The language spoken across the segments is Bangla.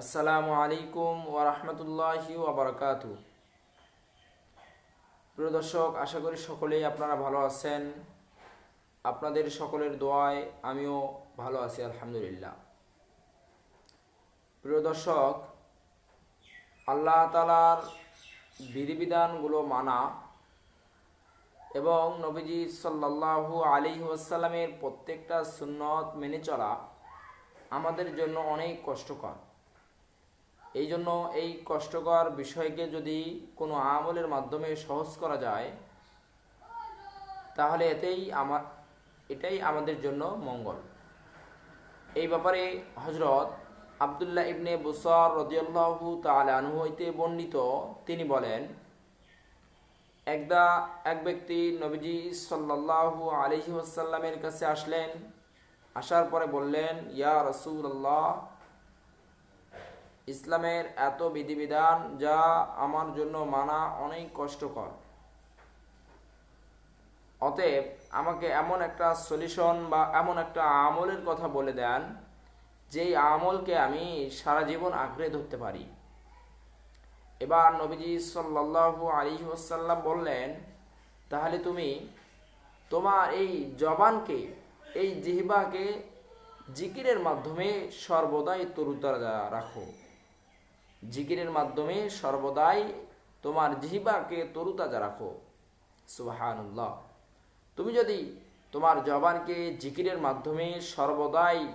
আসসালামু আলাইকুম ওরহমতুল্লাহি ওবরকাত প্রিয় দর্শক, আশা করি সকলেই আপনারা ভালো আছেন। আপনাদের সকলের দোয়ায় আমিও ভালো আছি, আলহামদুলিল্লাহ। প্রিয় দর্শক, আল্লাহ তালার বিধিবিধানগুলো মানা এবং নবীজি সাল্লাল্লাহু আলী ওয়াসাল্লামের প্রত্যেকটা সুন্নত মেনে চলা আমাদের জন্য অনেক কষ্টকর। এই জন্য এই কষ্টকর বিষয়কে যদি কোনো আমলের মাধ্যমে সহজ করা যায়, তাহলে এতেই আমার এটাই আমাদের জন্য মঙ্গল। এই ব্যাপারে হজরত আবদুল্লাহ ইবনে বুসর রদিয়াল্লাহু তালানহু হইতে বর্ণিত, তিনি বলেন, একদা, এক ব্যক্তি নবীজি সাল্লাল্লাহু আলহি ওসাল্লামের কাছে আসলেন, আসার পরে বললেন, ইয়া রসুল্লাহ ইসলামের এত বিধিবিধান যা আমার জন্য মানা অনেক কষ্টকর। অতএব আমাকে এমন একটা সলিউশন বা এমন একটা আমলের কথা বলে দেন, যেই আমলকে আমি সারা জীবন আঁকড়ে ধরতে পারি। এবার নবীজি সাল্লাল্লাহু আলাইহি ওয়াসাল্লাম বললেন, তাহলে তুমি তোমার এই জবানকে, এই জিহবাকে জিকিরের মাধ্যমে সর্বদাই তরুতাজা রাখো। জিকিরের মাধ্যমে সর্বদাই তোমার জিহবাকে তরুতাজা রাখো। সুবাহানুল্লাহ। তুমি যদি তোমার জবানকে জিকিরের মাধ্যমে সর্বদাই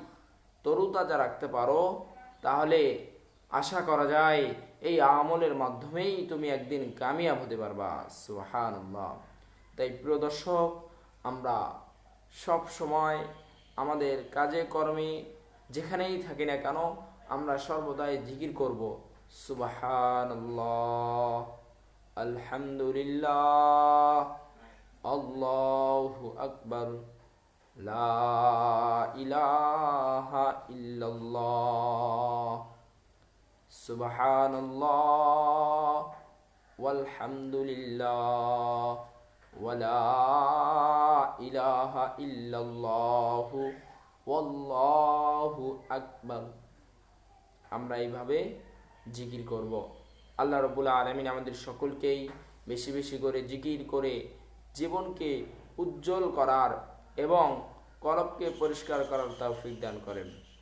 তরুতাজা রাখতে পারো, তাহলে আশা করা যায় এই আমলের মাধ্যমেই তুমি একদিন কামিয়াব হতে পারবা। সুহানুল্লাহ তাই প্রিয় দর্শক, আমরা সব সময় আমাদের কাজে কর্মে যেখানেই থাকি না কেন, আমরা সর্বদাই জিকির করব। সুবাহান্লাহ আলহামদুলিল্লাহ, আল্লাহু আকবর, লা ইলাহা ইল্লাল্লাহ, সুবহানাল্লাহ, ওয়ালহামদুলিল্লাহ ওয়ালা ইলাহা ইল্লাল্লাহ, ওয়াল্লাহু আকবার। আমরা এইভাবে জিকির করব। আল্লাহ রবুল্লা আলমিন আমাদের সকলকেই বেশি বেশি করে জিকির করে জীবনকে উজ্জ্বল করার এবং কলবকে পরিষ্কার করার তৌফিক দান করেন।